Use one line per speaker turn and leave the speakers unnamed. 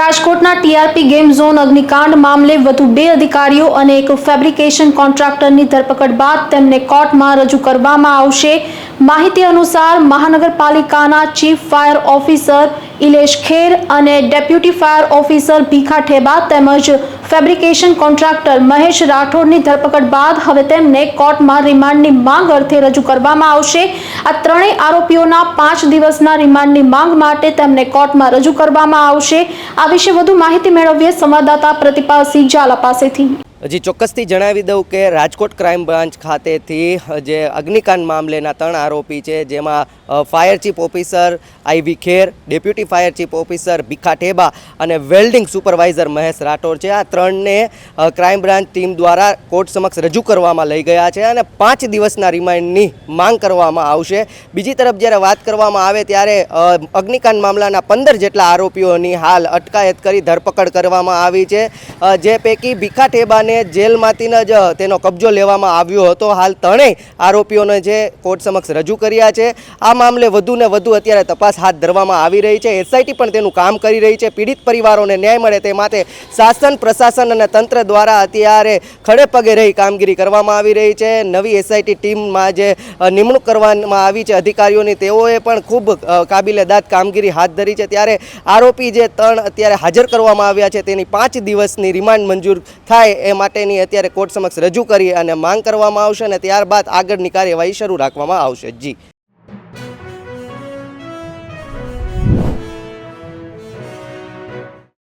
રાજકોટના TRP game zone અગ્નિકાંડ મામલે વધુ બે અધિકારીઓ અને એક ફેબ્રિકેશન કોન્ટ્રાક્ટરની ધરપકડ બાદ તેમને કોર્ટમાં રજૂ કરવામાં આવશે. માહિતી અનુસાર મહાનગરપાલિકાના chief fire officer Ilesh Kher અને deputy fire officer Bhikha Theba તેમજ ફેબ્રિકેશન કોન્ટ્રાક્ટર મહેશ રાઠોડની ધરપકડ બાદ હવે તેમને કોર્ટમાં રિમાન્ડની માંગ અર્થે રજૂ કરવામાં આવશે. આ ત્રણેય આરોપીઓના પાંચ દિવસના રિમાન્ડની માંગ માટે તેમને કોર્ટમાં રજૂ કરવામાં આવશે. આ વિશે વધુ માહિતી મેળવીએ સંવાદદાતા પ્રતિપાલસિંહ ઝાલા પાસેથી.
હજી ચોક્કસથી જણાવી દઉં કે રાજકોટ ક્રાઇમ બ્રાન્ચ ખાતેથી જે અગ્નિકાંડ મામલેના ત્રણ આરોપી છે, જેમાં fire chief officer I V Kher, deputy fire chief officer Bhikha Theba અને વેલ્ડિંગ સુપરવાઇઝર મહેશ રાઠોડ છે. આ ત્રણને ક્રાઇમ બ્રાન્ચ ટીમ દ્વારા કોર્ટ સમક્ષ રજૂ કરવામાં લઈ ગયા છે અને પાંચ દિવસના રિમાન્ડની માંગ કરવામાં આવશે. બીજી તરફ જ્યારે વાત કરવામાં આવે ત્યારે અગ્નિકાંડ મામલાના પંદર જેટલા આરોપીઓની હાલ અટકાયત કરી ધરપકડ કરવામાં આવી છે. જે પૈકી ભીખા ઠેબાને જેલમાંથી જ તેનો કબજો લેવામાં આવ્યો હતો. હાલ ત્રણેય આરોપીઓને જે કોર્ટ સમક્ષ રજૂ કર્યા છે. આ મામલે વધુ ને વધુ અત્યારે તપાસ હાથ ધરવામાં આવી રહી છે. એસઆઈટી પણ તેનું કામ કરી રહી છે. પીડિત પરિવારોને ન્યાય મળે તે માટે શાસન, પ્રશાસન અને તંત્ર દ્વારા અત્યારે ખડે પગે રહી કામગીરી કરવામાં આવી રહી છે. નવી એસઆઈટી ટીમમાં જે નિમણૂક કરવામાં આવી છે અધિકારીઓની, તેઓએ પણ ખૂબ કાબિલેદાદ કાબિલે કામગીરી હાથ ધરી છે. ત્યારે આરોપી જે ત્રણ અત્યારે હાજર કરવામાં આવ્યા છે, તેની પાંચ દિવસની રિમાન્ડ મંજૂર થાય એ માટેની અત્યારે કોર્ટ સમક્ષ રજૂ કરી અને માંગ કરવામાં આવશે અને ત્યારબાદ આગળની કાર્યવાહી શરૂ રાખવામાં આવશે. જી.